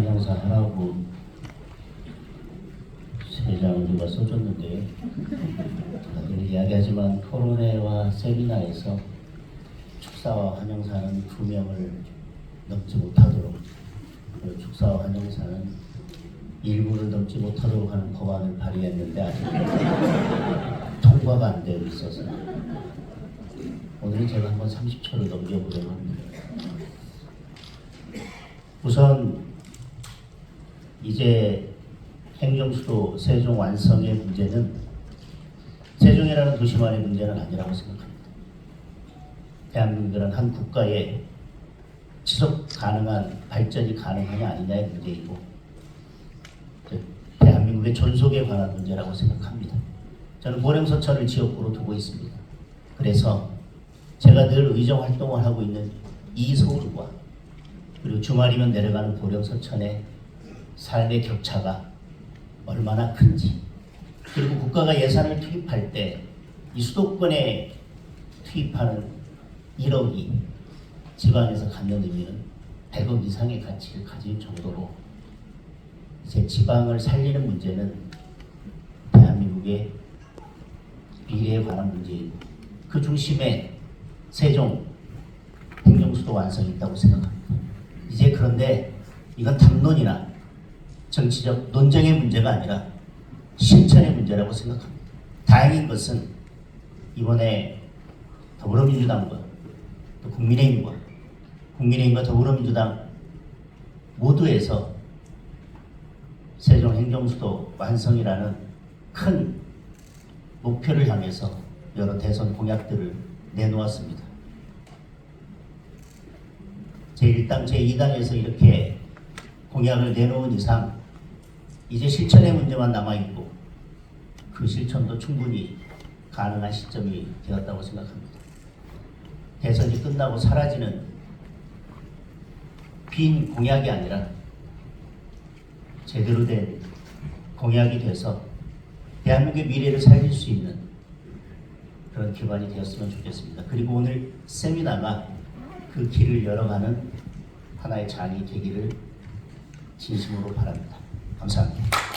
한영사 하라고 세 장을 누가 써줬는데 다들 이야기하지만 토론회와 세미나에서 축사와 한영사는 두 명을 넘지 못하도록 그리고 축사와 한영사는 일부를 넘지 못하도록 하는 법안을 발의했는데 아직 통과가 안 되고 있어서 오늘은 제가 한번 30초를 넘겨보려고 합니다. 우선 이제 행정수도 세종 완성의 문제는 세종이라는 도시만의 문제는 아니라고 생각합니다. 대한민국이라는 한 국가의 지속 가능한 발전이 가능하냐 아니냐의 문제이고 그 대한민국의 존속에 관한 문제라고 생각합니다. 저는 보령서천을 지역구로 두고 있습니다. 그래서 제가 늘 의정 활동을 하고 있는 이 서울과 그리고 주말이면 내려가는 보령서천의 삶의 격차가 얼마나 큰지 그리고 국가가 예산을 투입할 때 이 수도권에 투입하는 1억이 지방에서 갖는 의미는 100억 이상의 가치를 가질 정도로 이제 지방을 살리는 문제는 대한민국의 미래에 관한 문제이고 그 중심에 세종 행정수도 완성이 있다고 생각합니다. 이제 그런데 이건 담론이나 정치적 논쟁의 문제가 아니라 실천의 문제라고 생각합니다. 다행인 것은 이번에 더불어민주당과 또 국민의힘과 국민의힘과 더불어민주당 모두에서 세종 행정수도 완성이라는 큰 목표를 향해서 여러 대선 공약들을 내놓았습니다. 제1당, 제2당에서 이렇게 공약을 내놓은 이상 이제 실천의 문제만 남아있고 그 실천도 충분히 가능한 시점이 되었다고 생각합니다. 대선이 끝나고 사라지는 빈 공약이 아니라 제대로 된 공약이 돼서 대한민국의 미래를 살릴 수 있는 그런 기반이 되었으면 좋겠습니다. 그리고 오늘 세미나가 그 길을 열어가는 하나의 장이 되기를 진심으로 바랍니다. 감사합니다.